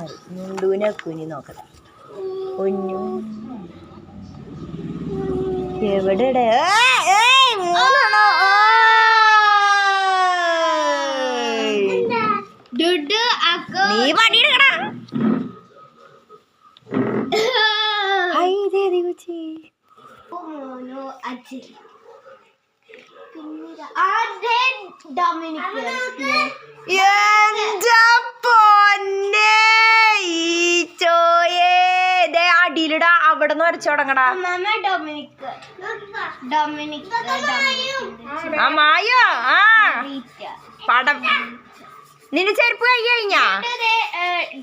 മാറി മുണ്ടൂനെ കുനി നോക്കട്ടെ കുഞ്ഞു. എവിടെ നീ കുച്ചി ഡൊമിനിക് വരച്ചു തുടങ്ങടാ ആ മായോ? ആ. പടം. നിന്റെ ചെരുപ്പ് കൈ കഴിഞ്ഞാ?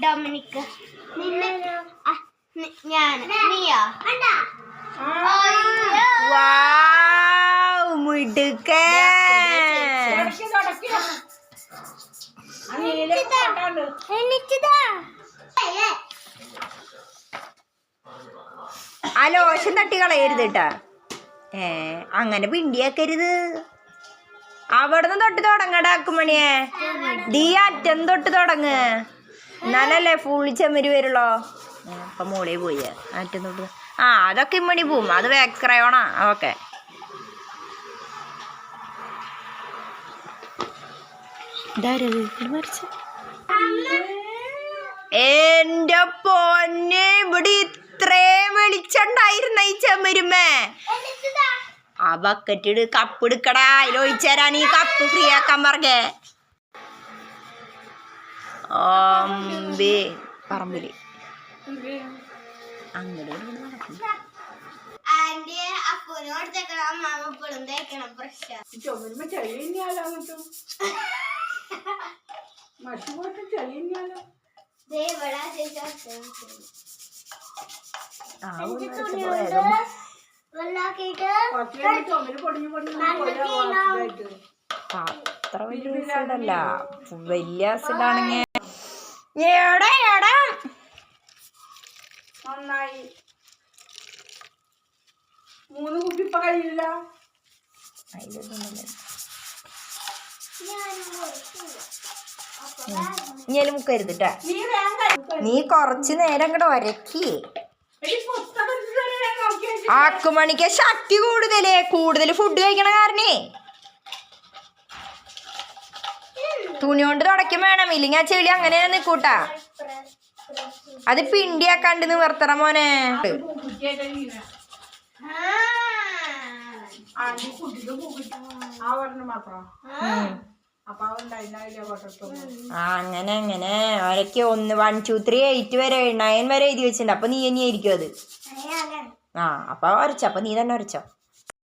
ഡൊമിനിക് ഞാൻ ആ ലോഷൻ തട്ടി കളയരുത് കേട്ടാ ഏ അങ്ങനെ പിണ്ടിയാക്കരുത്. അവിടുന്ന് തൊട്ട് തുടങ്ങടാ അക്കുമണിയെ. ഡീ അറ്റം തൊട്ട് തുടങ്ങ്. എന്നാലല്ലേ ഫുൾ ചെമ്മരി വരുള്ളോ? അപ്പൊ മോളെ പോയി. അറ്റം തൊട്ട് ആ അതൊക്കെ ഇമ്മണി പോവും. അത് വേക്രയോണാ ഓക്കെ. എന്റെ പൊന്നെ ഇവിടെ ഇത്രയും വെളിച്ചുണ്ടായിരുന്ന ഈ ചെമ്മരുമേ? ആ ബക്കറ്റ് ഇട് കപ്പ് എടുക്കടാ. അതിലൊഴിച്ചേരാൻ ഈ കപ്പ് ഫ്രീ ആക്കാൻ പറഞ്ഞേ. ഓമ്പേ പറമ്പിൽ. അങ്ങോട്ട്? തന്നെയാലോ മഷി പോയിട്ട് അത്ര വലിയ ആസിഡല്ല വലിയ ആസിഡാണെങ്കിൽ എടാ എടാ നന്നായി. മൂന്ന് കുപ്പി ഇപ്പൊ കഴിയില്ല ഇനി മുക്കരുത് നീ കുറച്ച് നേരം ഇങ്ങോട്ട് വരക്കി ആക്കുമണിക്ക് ശക്തി കൂടുതലേ. കൂടുതൽ ഫുഡ് കഴിക്കണ കാരണേ. തുണി കൊണ്ട് തുടയ്ക്കും വേണം. ഇല്ലെങ്കിൽ ആ ചെളി അങ്ങനെ നിക്കൂട്ടാ. അത് പിണ്ടിയാക്കാണ്ട് നിവർത്തണ മോനെ. ആ ആ അങ്ങനെ അങ്ങനെ. അവരൊക്കെ ഒന്ന് വൺ ടു ത്രീ എയ്റ്റ് വരെ നയൻ വരെ എഴുതി വെച്ചിട്ടുണ്ട്. അപ്പൊ നീ ഇനി ആയിരിക്കും അത്. ആ അപ്പൊ ഉരച്ചോ. അപ്പൊ നീ തന്നെ വരച്ചോ